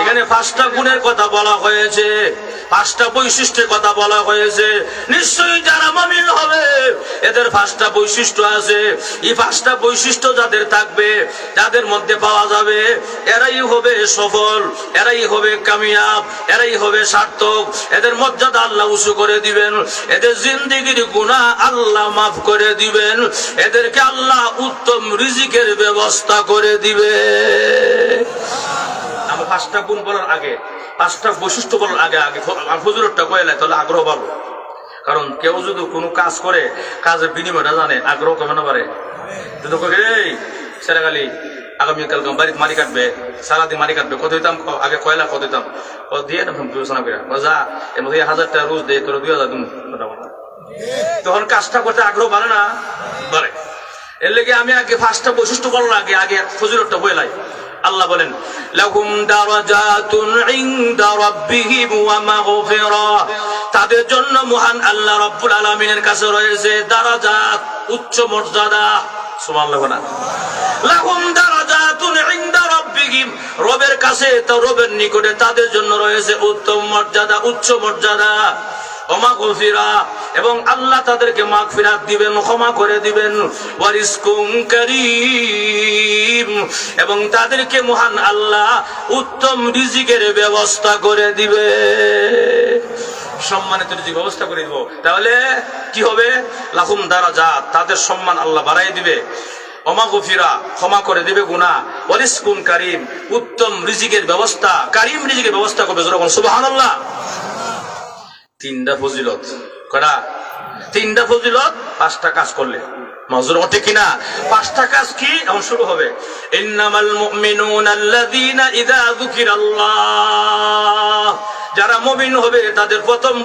এখানে পাঁচটা গুণের কথা বলা হয়েছে। পাঁচটা বৈশিষ্ট্যের কথা বলা হয়েছে। নিশ্চয়ই যারা মমিন হবে, এদের পাঁচটা বৈশিষ্ট্য আছে। এই পাঁচটা বৈশিষ্ট্য যাদের থাকবে তাদের মধ্যে পাওয়া যাবে, এরাই হবে সফল, এরাই হবে কামিয়াব, এরাই হবে সার্থক। এদের মর্যাদা আল্লাহ উঁচু করে দিবেন। এদের জিন্দিগির গুণা আল্লাহ মাফ করে দিবেন। এদেরকে আল্লাহ উত্তম রিজিকের ব্যবস্থা করে দিবে। পাঁচটা গুণ বলার আগে, পাঁচটা বৈশিষ্ট্য বলার আগে আগে ফজুরটা কয়েলাই তাহলে আগ্রহ পাবো কারণ কেউ যদি কোনো কাজ করে, কাজের বিনিময়টা জানে, আগ্রহ কমে না পারে যদি এই সেরাগালি আগামীকাল বাড়িতে মারি কাটবে, সারাদিন মারি কাটবে, কত দিতাম? আগে কয়লা কত দিতাম? ও, দিয়ে না বিবেচনা করে যা, এর মধ্যে হাজার টাকা রোজ দে, তোর দুই হাজার দিন তখন কাজটা করতে আগ্রহ বাড়ে না? বাড়ে। এর লেগে আমি আগে পাঁচটা বৈশিষ্ট্য বলার আগে আগে ফজিলতটা বইলাই আল্লাহ বলেন, লাহুম দারাজাতুন ইনদা রাব্বিহিম ওয়া মাগফিরা। তাদের জন্য মহান আল্লাহ রাব্বুল আলামিনের কাছে রয়েছে দারাজাত, উচ্চ মর্যাদা। সুবহানাল্লাহ না লাহুম দারাজাতুন ইনদা রাব্বিহিম। রবের কাছে, তো রবের নিকটে তাদের জন্য রয়েছে উত্তম মর্যাদা, উচ্চ মর্যাদা। ক্ষমা গফিরা এবং আল্লাহ তাদেরকে মাগ ফিরাত দিবেন, ক্ষমা করে দিবেন। এবং তাদেরকে মহান আল্লাহ উত্তম রিজিকের ব্যবস্থা করে দিবে। সম্মানিত রিজিক ব্যবস্থা করে দিব। তাহলে কি হবে? লাহুম দ্বারা যা তাদের সম্মান আল্লাহ বাড়াই দিবে। অমা গফিরা, ক্ষমা করে দিবে গুণা ওয়ারিসকুম কারিম, উত্তম রিজিকের ব্যবস্থা, কারিম রিজিকের ব্যবস্থা করবে যখন সুবহানাল্লাহ। তিনটা ফজিলত। করা তিনটা ফজিলত, পাঁচটা কাজ করলে। কিনা পাঁচটা কাজ কি? শুরু হবে। যারা মুমিন হবে, তাদের প্রথম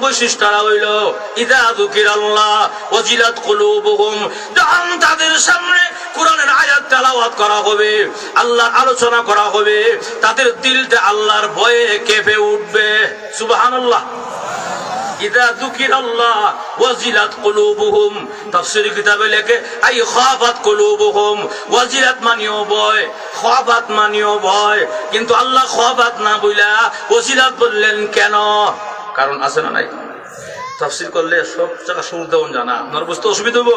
যখন তাদের সামনে কোরআনের আয়াত তেলাওয়াত করা হবে, আল্লাহর আলোচনা করা হবে, তাদের দিলটা আল্লাহর ভয়ে কেঁপে উঠবে। সুবহানাল্লাহ। ইদা যুকির আল্লাহ ওয়াজিলাত কুলুবুহুম। তাফসীর কিতাবে লেখে, আই খাফাত কুলুবুহুম। ওয়াজিলাত মানিও ভয়, খাফাত মানিও ভয়। কিন্তু আল্লাহ খাফাত না বইলা ওয়াজিলাত বললেন কেন? কারণ আছে না নাই? তাফসীর করলে সব জায়গা সুর দেওয়ান জানা আপনার বুঝতে অসুবিধা হব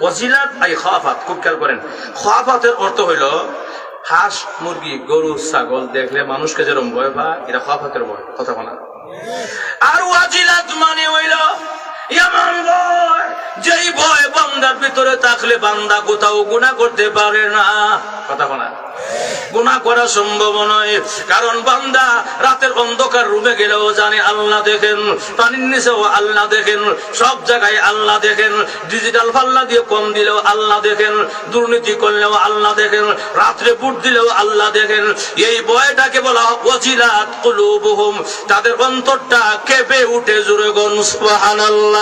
ওয়াজিলাত, আই খাফাত, খুব খেয়াল করেন। খাফাতের অর্থ হইল, হাঁস, মুরগি, গরু, ছাগল দেখলে মানুষকে যেরকম ভয় পায় এটা খাফাতের ভয়। কথা বলা আর ওয়াজিলাত মানে হইল যেই ভয় বান্দার ভিতরে থাকলে বান্দা কোথাও গুণা করতে পারে না। কথা বলা গুণা করা সম্ভব নয়, কারণ বান্দা রাতের অন্ধকার রুমে গেলেও জানে আল্লাহ দেখেন, পানির নিচেও আল্লাহ দেখেন, সব জায়গায় আল্লাহ দেখেন ডিজিটাল পাল্লা দিয়ে কম দিলেও আল্লাহ দেখেন, দুর্নীতি করলেও আল্লাহ দেখেন, রাত্রে বুট দিলেও আল্লাহ দেখেন। এই বয়টাকে বলা কুলুবুহুম। তাদের অন্তরটা কেঁপে উঠে জুড়ে গন সুবহানাল্লাহ।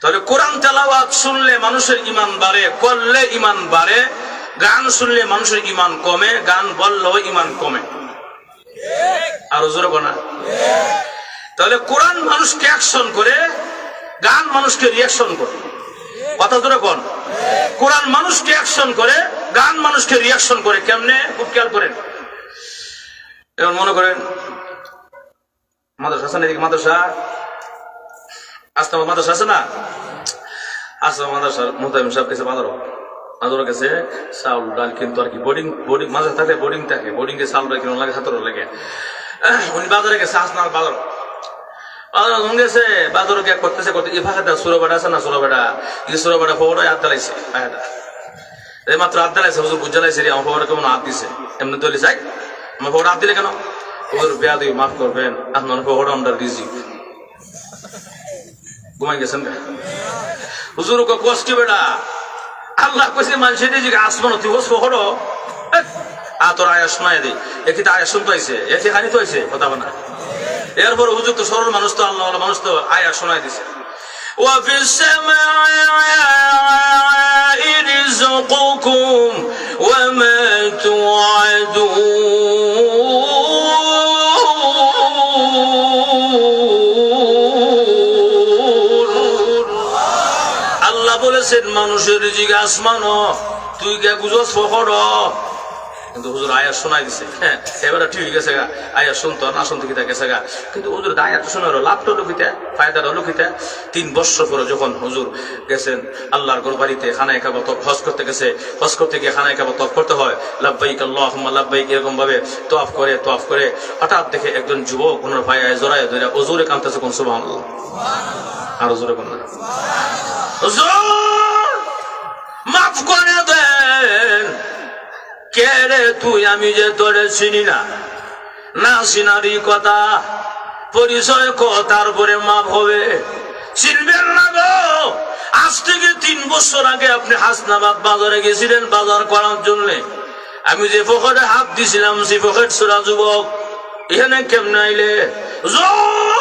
তাহলে কোরআন তেলাওয়াত শুনলে মানুষের ইমান বাড়ে, করলে ইমান বাড়ে, গান শুনলে মানুষের ইমান কমে, গান বললেও ইমান কমে। আর জোরে না। তাহলে কোরআন মানুষকে অ্যাকশন করে, গান মানুষকে রিয়াকশন করে। কথা জোরে কোন। কোরআন মানুষকে অ্যাকশন করে, গান মানুষকে রিয়াকশন করে কেমনে? খুব খেয়াল করেন। এবার মনে করেন, মাদ্রাসা এদিকে মাদ্রাসা? আস্তে মাদ্রাসা আছে না? আস্তে মাদ্রাসা মোতায়েম সাহেব কাছে বাজারও কাছে চাউল, ডাল কিন্তু আর কি বোর্ডিং বোর্ডিং মাঝে থাকে বোর্ডিং থাকে। বোর্ডিং এ চাউল ডাল লাগে ছাত্র লাগে। উনি বাজারে গেছে আসনার গেছে গিয়ে করতেছে, করতে এই আছে না, সুরবাটা? এই সুরবাটা ফোটা হাত দাঁড়াইছে এই মাত্র হাত দাঁড়াইছে হুজুর বুঝা লাইছে রে, আমার ফোটা কেমন হাত দিছে? এমনি দলি চাই আমার ফোটা হাত দিলে কেন? হুজুর বেয়া দিই মাফ করবেন, আপনার ফোটা আন্ডার রিজিক ঘুমাই গেছেন হুজুর কষ্ট বেড়া আল্লাহ কইছে মানুষের দিকে আসমান তুই হোস হড়ো আ তোর আয়া শোনায় দিই একে তো আয়া শুনতে হয়েছে একে খানি তো হয়েছে কথা না এরপর হুজুর তো সরল মানুষ তো আল্লাহ মানুষ তো আয়া শোনায় দিছে وفي السماء رزقكم وما توعدون আল্লাহ মানুষের রিজিক আসমানো? তুই কে বুঝস ফকর কিন্তু হুজুর আয়া শোনাই দিছে। হ্যাঁ এবারে ঠিক আছে গা। আয়া শুনতো, না শুনতে কিতা গেছে গা। কিন্তু হুজুর আয়া তো শোনার লাভটা লুকিতে ফায়দাটা লুকিতে। তিন বছর পরে যখন হুজুর গেছেন, আল্লাহর গোর বাড়িতে খানায় কাবা তপ হজ করতে গেছে, হজ করতে গিয়ে খানায় কাবা তপ করতে হয়। লাভবাইক আল্লাহ লাভবাইক এরকম ভাবে তফ করে তফ করে, হঠাৎ দেখে একজন যুবক ওনার ভাই জোড়ায় ধরে ওজুরে কাঁদতেছে কোন সুবাহ আর জোরে কোন হুজুর! মাফ করে দেন। কে রে তুই? আমি যে তোরে চিনি না। না চিনারি কথা, পরিচয় ক, তারপরে মাপ হবে। চিনবেন না গো? আজ থেকে তিন বছর আগে আপনি হাসনাবাদ বাজারে গেছিলেন, বাজার করার জন্য। আমি যে পকেটে হাত দিছিলাম, সে পকেট সোরা যুবক। এখানে কেমনে আইলে? জোর!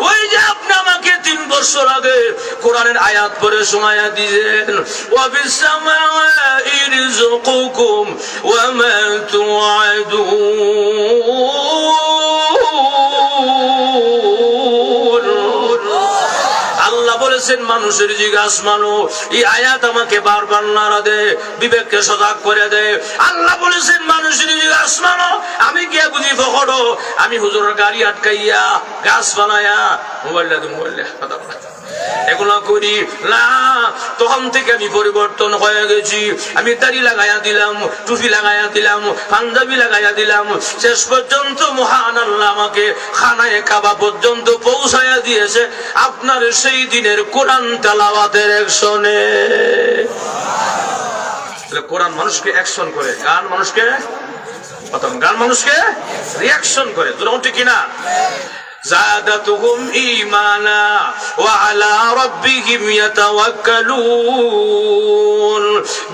ওই যে আপনি আমাকে তিন বছর আগে কোরআনের আয়াত পরে শোনায়া দিয়েছেন ওয়াবিসামাই রিজকুকুম ওয়া মা তুআদুন বলেছেন, মানুষের জিজ্ঞাস মানো, এই আয়াত আমাকে বারবার নাড়া দে, বিবেককে সজাগ করে দে আল্লাহ বলেছেন, মানুষের জিজ্ঞাস মানো, আমি কে বুঝি ফকড়ো আমি হুজুরের গাড়ি আটকাইয়া, গাছ বানায়া মোবাইলটা মোবাইলটা। এগুলো করি। না, তখন থেকে আমি পরিবর্তন হয়ে গেছি। আমি দাড়ি লাগাইয়া দিলাম, টুপি লাগাইয়া দিলাম, পাঞ্জাবি লাগাইয়া দিলাম। শেষ পর্যন্ত মহান আল্লাহ আমাকে খানায় কাবা পর্যন্ত পৌঁছাইয়া দিয়েছে। আপনার সেই দিনের কোরআন তালাওয়াতের একশনে। কোরআন মানুষকে অ্যাকশন করে, গান মানুষকে গান মানুষকে রিয়াকশন করে। দুরকম ঠিক কিনা زادتهم إيمانا وعلى ربهم يتوكلون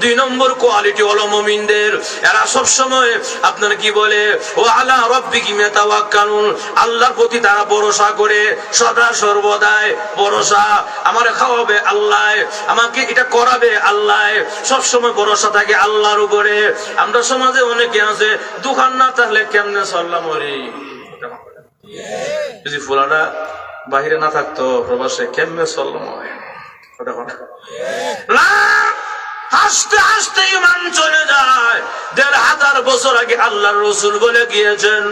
দুই নম্বর কোয়ালিটি হলো মমিনদের এরা সব সময় আপনার কি বলে ও আলা রব্বিহিম ইয়াতাওয়াক্কালুন আল্লাহর প্রতি তারা ভরসা করে সদা সর্বদাই ভরসা আমার খাওয়াবে আল্লাহ আমাকে এটা করাবে আল্লাহ সব সময় ভরসা থাকে আল্লাহর উপরে আমরা সমাজে অনেকে আছে দোকান না থাকলে কেমনে চললাম ওরে যদি ফুলাটা বাহিরে না থাকতো, প্রবাসে কেমনে চললাম হাসতে হাসতে ইমান চলে যায়। দেড় হাজার বছর আগে আল্লাহর রসুল বলে গিয়েছেন,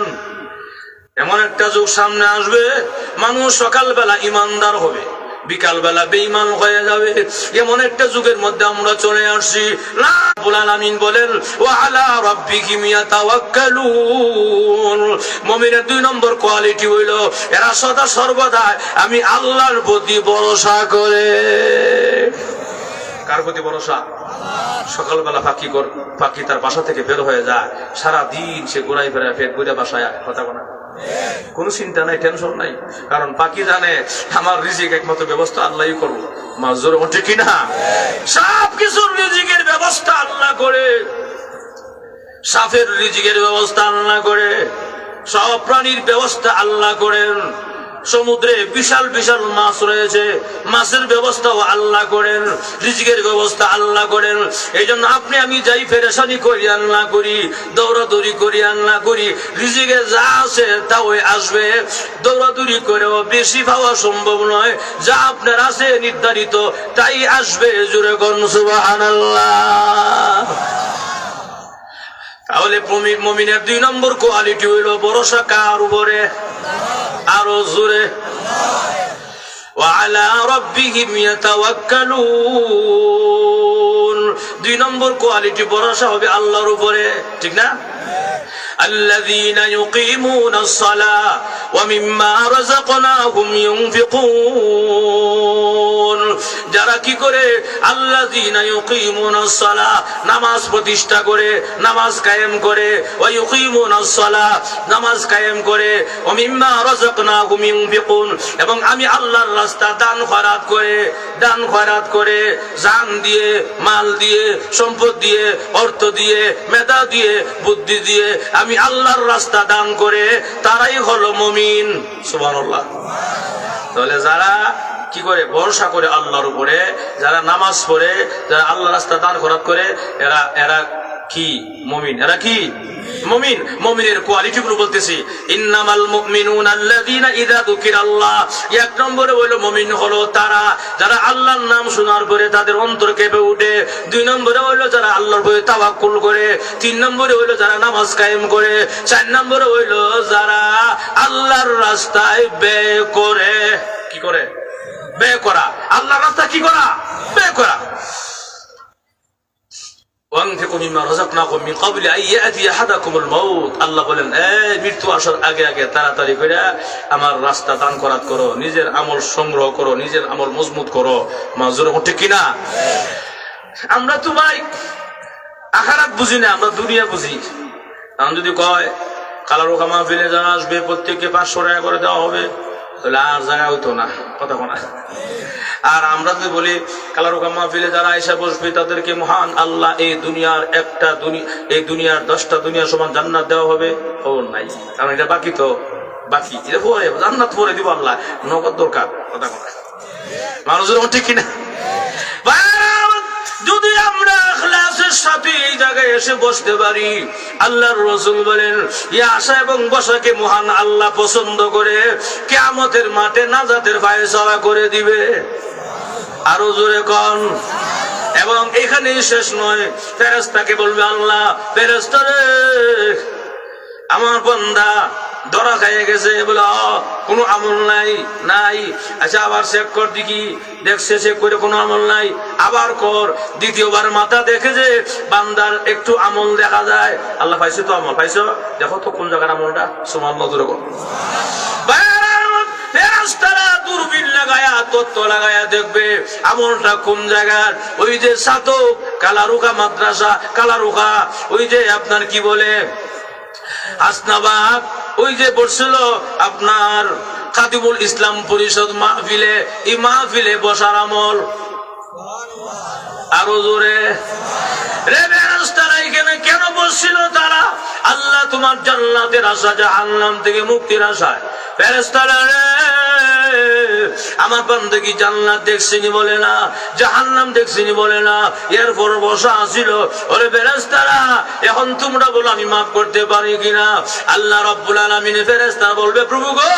এমন একটা যুগ সামনে আসবে, মানুষ সকালবেলা ইমানদার হবে। বিকাল বেলা বেইমান হয়ে যাবে। এমন একটা যুগের মধ্যে আমরা চলে আসছি। আমিন বলেন ও আলা মুমিনের দুই নম্বর কোয়ালিটি হইল, এরা সদা সর্বদা আমি আল্লাহর প্রতি ভরসা করে। কার প্রতি ভরসা? সকালবেলা পাখি কর পাখি তার বাসা থেকে বের হয়ে যায়। সারা দিন সে ঘুরাই ফেরায় পেট ঘুরে বাসায় কথা বলা কোনো চিন্তা নাই টেনশন নাই। কারণ পাখি জানে আমার রিজিক একমাত্র ব্যবস্থা আল্লাহ করব। মাজুর ওঠে কিনা সব কিছুর রিজিকের ব্যবস্থা আল্লাহ করে। সাফের রিজিকের ব্যবস্থা আল্লাহ করে। সব প্রাণীর ব্যবস্থা আল্লাহ করেন। সমুদ্রে বিশাল বিশাল মাছ রয়েছে। মাছের ব্যবস্থাও আল্লাহ করেন, রিজিকের ব্যবস্থা আল্লাহ করেন। এই জন্য আপনি আমি যাই ফেরেশানি করি, আল্লাহ করি, দৌড়াদৌড়ি করি, আল্লাহ করি, রিজিকে যা আছে তা ওই আসবে। দৌড়াদৌড়ি করেও বেশি পাওয়া সম্ভব নয়। যা আপনার আছে নির্ধারিত, তাই আসবে জুড়ে সুবহানাল্লাহ। তাহলে মমি- মমিনের দুই নম্বর কোয়ালিটি হইল ভরসা কার উপরে। আরো জোরে وعلى ربهم يتوكلون দুই নম্বর কোয়ালিটি ভরসা হবে আল্লাহর উপরে ঠিক না الذين يقيمون الصلاة ومما رزقناهم ينفقون যারা কি করে আল্লাহ নামাজ প্রতিষ্ঠা করে নামাজ কায়েম করে ওয়া ইউকিমুনাস সালাহ নামাজ কায়েম করে ও মিম্মা রাযাকনাহুম ইউনফিকুন এবং আমি আল্লাহর রাস্তা দান খয়রাত করে দান খয়রাত করে জান দিয়ে মাল দিয়ে সম্পদ দিয়ে অর্থ দিয়ে মেধা দিয়ে বুদ্ধি দিয়ে আমি আল্লাহর রাস্তা দান করে তারাই হলো মমিন। সুবহানাল্লাহ। তাহলে যারা কি করে? ভরসা করে আল্লাহর উপরে, যারা নামাজ পড়ে, যারা আল্লাহ রাস্তা দান খরাত করে, এরা এরা কি? মমিন। এরা কি? মমিন, মমিনের কোয়ালিটি গুলো বলতেছি। ইন্নামাল মুমিনুন আল্লাযীনা ইযা যুকিরাল্লাহ। এক নম্বরে হলো মমিন হলো তারা, যারা আল্লাহর নাম শোনার পরে তাদের অন্তর কেঁপে ওঠে দুই নম্বরে হইল যারা আল্লাহর প্রতি তাওয়াক্কুল করে। তিন নম্বরে হইল যারা নামাজ কায়েম করে। চার নম্বরে হইল যারা আল্লাহর রাস্তায় ব্যয় করে। কি করে? ব্যয় করা। আল্লাহর রাস্তা কি করা? ব্যয় করা। আল্লাহ বলেন মৃত্যু আসার আগে আগে তাড়াতাড়ি করে আমার নিজের সংগ্রহ নিজের আমল কিনা আমরা তো ভাই আখারাত বুঝি না, আমরা দুনিয়া বুঝি। এখন যদি কয় কালারো কামা ফেলে যারা আসবে, প্রত্যেককে পাঁচশো টাকা করে দেওয়া হবে, তাহলে আর জায়গা হইতো না, কথা কোনা আর আমরা যদি বলি কালারো কামা ফেলে যারা এসে বসবে, তাদেরকে মহান আল্লাহ এই দুনিয়ার একটা এই দুনিয়ার দশটা দুনিয়া সমান জান্নাত দেওয়া হবে। ও নাই। কারণ এটা বাকি তো। বাকি। এটা পরে, জান্নাত পরে দিব আল্লাহ। নগদ দরকার। কথা কোনা মানুষের ঠিক কিনা? যদি আমরা সাথে এই জায়গায় এসে বসতে পারি, আল্লাহর রসুল বলেন এই আশা এবং বসাকে মহান আল্লাহ পছন্দ করে, কেয়ামতের মাঠে নাজাতের ফায়সালা করে দিবে। আরও জোরে কন। এবং এখানেই শেষ নয় ফেরেস্তাকে বলবে আল্লাহ ফেরেস্তা রে আমার বন্দা ধরা খাইয়ে গেছে। বলে "অ, কোনো আমল নাই নাই। আচ্ছা আবার চেক কর দেখি। দেখছে চেক করে কোনো আমল নাই। আবার কর। দ্বিতীয়বার মাথা দেখে যে বান্দার একটু আমল দেখা যায়। আল্লাহ পাইছো তো আমল? পাইছো? দেখো তো কোন জায়গার আমলটা। সুমান নজরে কর আপনার কি বলে? আসনাবাদ ওই যে বসছিল আপনার খাদিমুল ইসলাম পরিষদ মাহফিলে, এই মাহফিলে বসার আমল। আরও জোরে। রে বেরাস্তারা এখানে কেন তারা? আল্লাহ তোমার জান্নাতের আশা জাহান্নাম থেকে মুক্তির আশায়। ফেরেস্তারা রে আমার বান্ধবী জান্নাত দেখছিনি বলে না, জাহান্নাম দেখছিনি বলে না। এরপর বসা আসিল ওরে বেরেস্তারা এখন তোমরা বলো আমি মাফ করতে পারি কিনা? আল্লাহ রব্বুল আলমিনে ফেরেস্তা বলবে, প্রভু গো,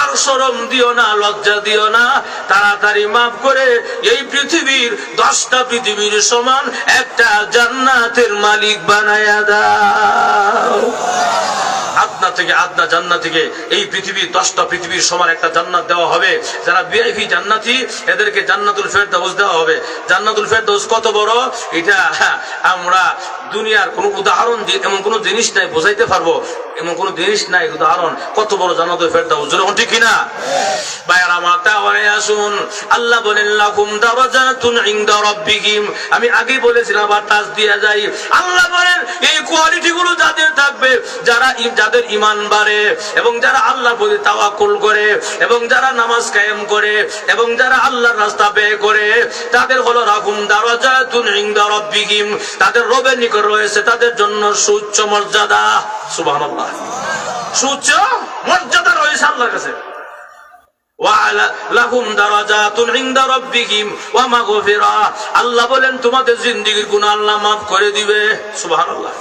আর সরম দিও না, লজ্জা দিও না। তাড়াতাড়ি মাফ করে, এই পৃথিবীর দশটা পৃথিবীর সমান একটা জান্নাতের মালিক বানায়া দাও। আদনা থেকে আদনা জান্না থেকে এই পৃথিবীর দশটা পৃথিবীর সমান একটা জান্নাত দেওয়া হবে। যারা বিআইপি জান্নাতি, এদেরকে জান্নাতুল ফেরদাউস দেওয়া হবে। জান্নাতুল ফেরদাউস কত বড়? এটা আমরা দুনিয়ার কোনো উদাহরণ দিয়ে, এমন কোনো জিনিস নাই, বোঝাইতে পারব। এমন কোনো জিনিস নাই, উদাহরণ, কত বড় জান্নাতুল ফেরদাউস যেরকম ঠিক কিনা? তাহলে আসুন। আল্লাহ বলেন, লাকুম দারাজাতুন ইনদা আমি আগে বলেছিলাম দিয়ে যাই। আল্লাহ বলেন, এই যাদের থাকবে, যারা যাদের বাড়ে এবং যারা প্রতি তাওয়াক্কুল করে এবং যারা নামাজ কায়েম করে এবং যারা আল্লাহর রাস্তা ব্যয় করে, তাদের হলো রাকুম দারাজাতুন ইনদা তাদের রবের নিকট রয়েছে, তাদের জন্য সুউচ্চ মর্যাদা। সুবহানাল্লাহ। সুউচ্চ মর্যাদা রয়েছে আল্লাহর কাছে। আল্লাহ বলেন, তোমাদের জিন্দিগির গুণ আল্লাহ মাফ করে দিবে। সুবহানাল্লাহ।